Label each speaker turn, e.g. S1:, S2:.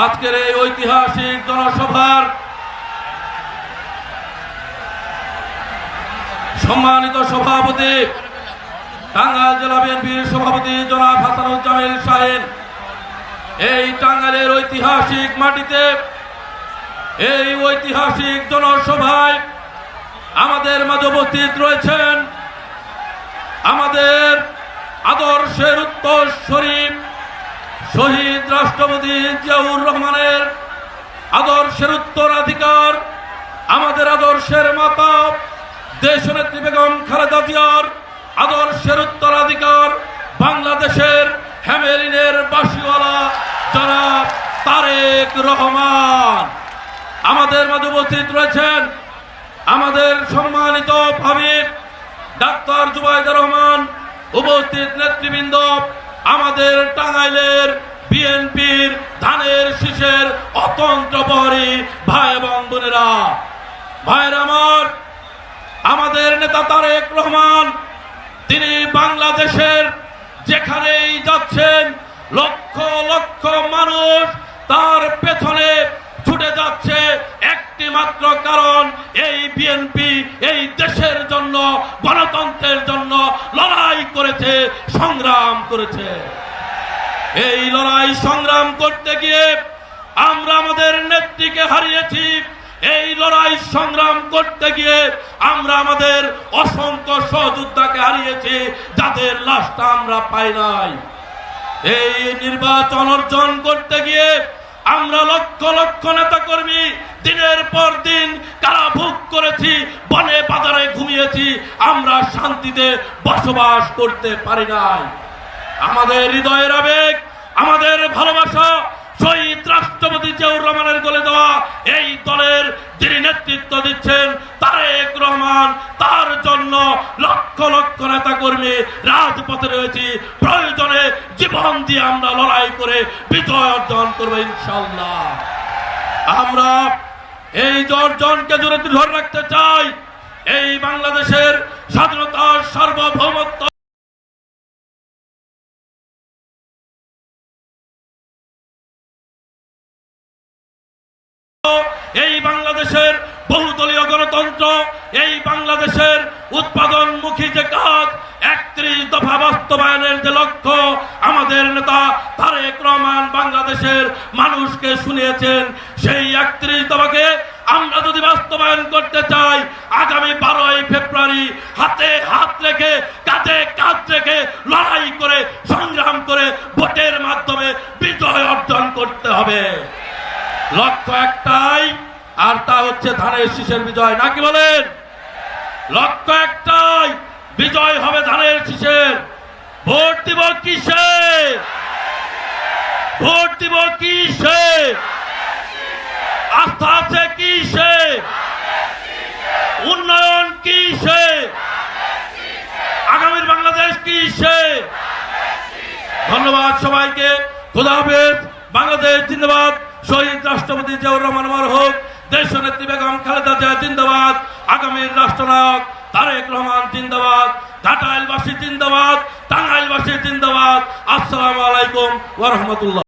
S1: আজকের এই ঐতিহাসিক জনসভার সম্মানিত সভাপতি, টাঙ্গাইল জেলা বিএনপির সভাপতি জনাব হাসানুজ্জামিল শাহিন, এই টাঙ্গাইলের ঐতিহাসিক মাটিতে এই ঐতিহাসিক জনসভায় আমাদের মাঝে উপস্থিত রয়েছেন আমাদের আদর্শের উত্তর শরীফ শহীদ রাষ্ট্রপতি জিয়াউর রহমানের আদর্শের উত্তরাধিকার, আমাদের আদর্শের মাতা, দেশনেত্রী বেগম খালেদা জিয়ার আদর্শের উত্তরাধিকার, বাংলাদেশের হ্যামেলিনের বাসিওয়ালা জনাব তারেক রহমান। আমাদের মাঝে উপস্থিত রয়েছেন আমাদের সম্মানিত ভাবিক ডাক্তার জুবাইদুর রহমান, উপস্থিত নেতৃবৃন্দ আমাদের টাঙ্গাইলের বিএনপির ধানের শীষের অতন্ত্র প্রহরী ভাই এবং বোনেরা, ভাইয়ের আমার, আমাদের নেতা তারেক রহমান, তিনি বাংলাদেশের যেখানেই যাচ্ছেন, লক্ষ লক্ষ মানুষ তার পেছনে ছুটে যাচ্ছে একটি মাত্র কারণ এই বিএনপি এই দেশের জন্য গণতন্ত্রের সংগ্রাম করেছে। এই লড়াই সংগ্রাম করতে গিয়ে আমরা আমাদের নেত্রীকে হারিয়েছি। এই লড়াই সংগ্রাম করতে গিয়ে আমরা আমাদের অসংখ্য সহযোদ্ধাকে হারিয়েছি, যাদের লাশটা আমরা পাই নাই। এই নির্বাচন অর্জন করতে গিয়ে আমরা লক্ষ লক্ষ নেতা কর্মী দিনের পর দিন কারাভোগ করেছি বনে আমরা শান্তিতে বসবাস করতে পারি নাই। আমাদের হৃদয়ের আবেগ, আমাদের ভালোবাসা, শহীদ রাষ্ট্রপতি জিয়াউর রহমানের দলে দেওয়া এই দলের যিনি নেতৃত্ব দিচ্ছেন তারেক রহমান, তার জন্য লক্ষ লক্ষ নেতা কর্মী রাজপথে রয়েছি। প্রয়োজনে জীবন দিয়ে আমরা লড়াই করে বিজয় অর্জন করব ইনশাল্লাহ আমরা এই যে অর্জনকে জোরে ধরে রাখতে চাই। এই বাংলাদেশের স্বাধীনতার সার্বভৌমত্ব এই বাংলাদেশের বহুদলীয় গণতন্ত্র, এই বাংলাদেশের উৎপাদনমুখী যে কাজ, একত্রিশ দফা বাস্তবায়নের যে লক্ষ্য, আমাদের নেতা তারেক রহমান বাংলাদেশের মানুষকে শুনিয়েছেন, সেই একত্রিশ দফাকে আমরা যদি বাস্তবায়ন করতে চাই, আগামী বারোই ফেব্রুয়ারি হাতে হাত রেখে, কাঁধে কাঁধ রেখে লড়াই করে, সংগ্রাম করে ভোটের মাধ্যমে বিজয় অর্জন করতে হবে। লক্ষ্য একটাই, আর তা হচ্ছে ধানের শীষের বিজয়। নাকি বলেন? লক্ষ্য একটাই, বিজয় হবে ধানের শীষের। ভোট দিব কিসে ভোট দিব কিসে আস্থা আছে কিসে উন্নয়ন কিসে আগামীর বাংলাদেশ কিসে ধন্যবাদ সবাইকে খোদা বাংলাদেশ জিন্দাবাদ। শহীদ রাষ্ট্রপতি জিয়াউর রহমান হোক। দেশ নেত্রী বেগম খালেদা জিয়া জিন্দাবাদ। আগামীর রাষ্ট্রনায়ক তারেক রহমান জিন্দাবাদ। ঘাটাইলবাসী জিন্দাবাদ। টাঙ্গাইলবাসী জিন্দাবাদ। আসসালামু আলাইকুম ওয়া রাহমাতুল্লাহ।